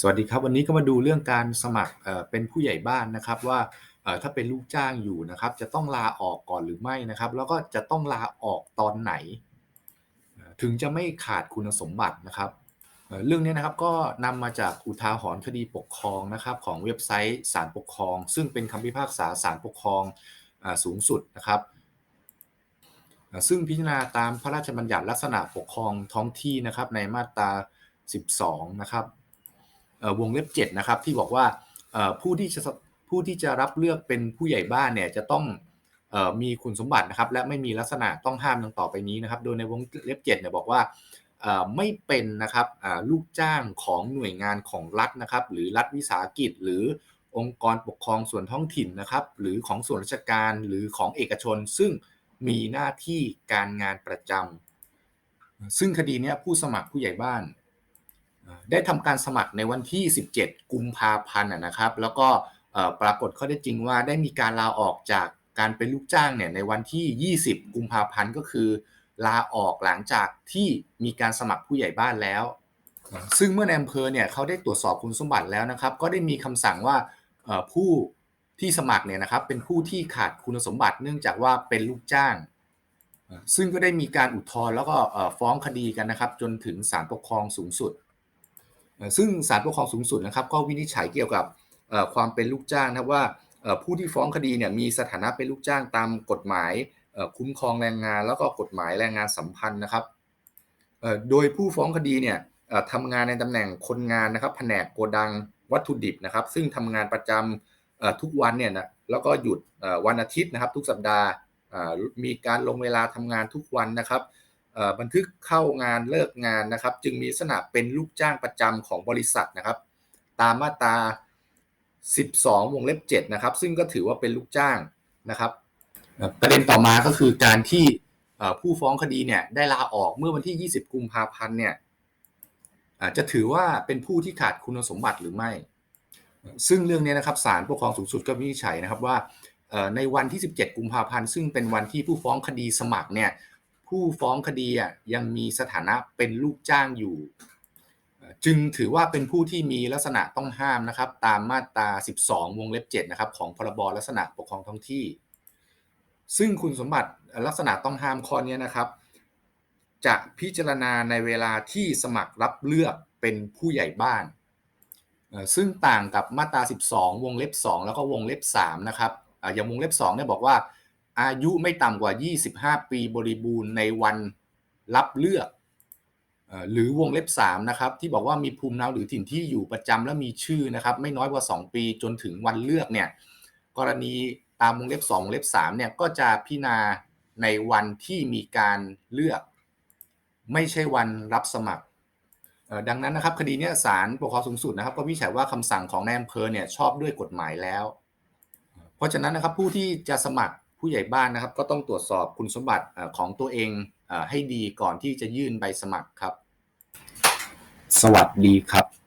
สวัสดีครับ วันนี้ก็มาดูเรื่องการสมัครเป็นผู้ใหญ่บ้านนะครับว่าถ้าเป็นลูกจ้างอยู่นะครับ จะต้องลาออกก่อนหรือไม่นะครับ แล้วก็จะต้องลาออกตอนไหน ถึงจะไม่ขาดคุณสมบัตินะครับเรื่องนี้นะครับก็นำมาจากอุทาหรณ์คดีปกครองนะครับ ของเว็บไซต์ศาลปกครอง ซึ่งเป็นคำพิพากษาศาลปกครองสูงสุดนะครับซึ่งพิจารณาตามพระราชบัญญัติลักษณะปกครองท้องที่นะครับในมาตรา 12 นะครับ วงเล็บ7นะครับที่บอกว่าผู้ที่จะผู้ที่จะรับเลือกเป็นผู้ใหญ่บ้านเนี่ยจะต้องออมีคุณสมบัตินะครับและไม่มีลักษณะต้องห้ามดังต่อไปนี้นะครับ โดยในวงเล็บ7เนี่ยบอกว่าไม่เป็นนะครับลูกจ้างของหน่วยงานของรัฐนะครับหรือรัฐวิสาหกิจหรือองค์กรปกครองส่วนท้องถิ่นนะครับหรือของส่วนราชการหรือของเอกชน ซึ่งมีหน้าที่การงานประจำซึ่งคดีนี้ผู้สมัครผู้ใหญ่บ้าน ได้ทำการสมัครในวันที่ 17 กุมภาพันธ์นะครับ แล้วก็ปรากฏข้อได้จริงว่าได้มีการลาออกจากการเป็นลูกจ้างเนี่ยในวันที่ 20 กุมภาพันธ์ก็คือ ลาออกหลังจากที่มีการสมัครผู้ใหญ่บ้านแล้ว ซึ่งเมื่อในอำเภอเนี่ยเขาได้ตรวจสอบคุณสมบัติแล้วนะครับ ก็ได้มีคำสั่งว่าผู้ที่สมัครเนี่ยนะครับเป็นผู้ที่ขาดคุณสมบัติเนื่องจากว่าเป็นลูกจ้าง ซึ่งก็ได้มีการอุทธรณ์แล้วก็ฟ้องคดีกันนะครับ จนถึงศาลปกครองสูงสุด ซึ่งศาลปกครองสูงสุดนะครับก็วินิจฉัยเกี่ยวกับความเป็นลูกจ้างนะว่าผู้ที่ฟ้องคดีเนี่ยมีสถานะเป็นลูกจ้างตามกฎหมายคุ้มครองแรงงาน แล้วก็กฎหมายแรงงานสัมพันธ์นะครับโดยผู้ฟ้องคดีเนี่ยทำงานในตำแหน่งคนงานนะครับแผนกโกดังวัตถุดิบนะครับ ซึ่งทำงานประจำทุกวันเนี่ยนะแล้วก็หยุดวันอาทิตย์นะครับ ทุกสัปดาห์มีการลงเวลาทำงานทุกวันนะครับ บันทึกเข้างานเลิกงานนะครับ จึงมีลักษณะเป็นลูกจ้างประจำของบริษัทนะครับ ตามมาตรา 12 วงเล็บ7นะครับ ซึ่งก็ถือว่าเป็นลูกจ้างนะครับ ประเด็นต่อมาก็คือการที่ผู้ฟ้องคดีเนี่ยได้ลาออกเมื่อวันที่ 20 กุมภาพันธ์เนี่ยจะถือว่าเป็นผู้ที่ขาดคุณสมบัติหรือไม่ ซึ่งเรื่องนี้นะครับศาลปกครองสูงสุดก็วินิจฉัยนะครับว่าในวันที่ 17 กุมภาพันธ์ซึ่งเป็นวันที่ผู้ฟ้องคดีสมัครเนี่ย ผู้ฟ้องคดียังมีสถานะเป็นลูกจ้างอยู่ จึงถือว่าเป็นผู้ที่มีลักษณะต้องห้ามนะครับ ตามมาตรา 12 วงเล็บ 7 นะครับ ของพรบลักษณะปกครองท้องที่ ซึ่งคุณสมบัติลักษณะต้องห้ามข้อนี้นะครับ จะพิจารณาในเวลาที่สมัครรับเลือกเป็นผู้ใหญ่บ้าน ซึ่งต่างกับมาตรา 12 วงเล็บ 2 แล้วก็วงเล็บ 3 นะครับอ่าอย่างวงเล็บ2เนี่ยบอกว่า อายุไม่ต่ำกว่า 25 ปีบริบูรณ์ในวันรับเลือกอหรือวงเล็บ3นะครับที่บอกว่ามีภูมิเนาหรือถิ่นที่อยู่ประจำและมีชื่อนะครับไม่น้อยกว่า 2 ปีจนถึงวันเลือกเนี่ยกรณีตามวงเล็บ2วงเล็บ3เนี่ยก็จะพิจารณาในวันที่มีการเลือก ไม่ใช่วันรับสมัครดังนั้นนะครับคดีนี้ศาลปกครองสูงสุดนะครับก็วิจัยว่าคำสั่งของนายอำเภอเนี่ยชอบด้วยกฎหมายแล้ว เพราะฉะนั้นนะครับผู้ที่จะสมัคร ผู้ใหญ่บ้านนะครับก็ต้องตรวจสอบคุณสมบัติของตัวเองให้ดีก่อนที่จะยื่นใบสมัครครับ สวัสดีครับ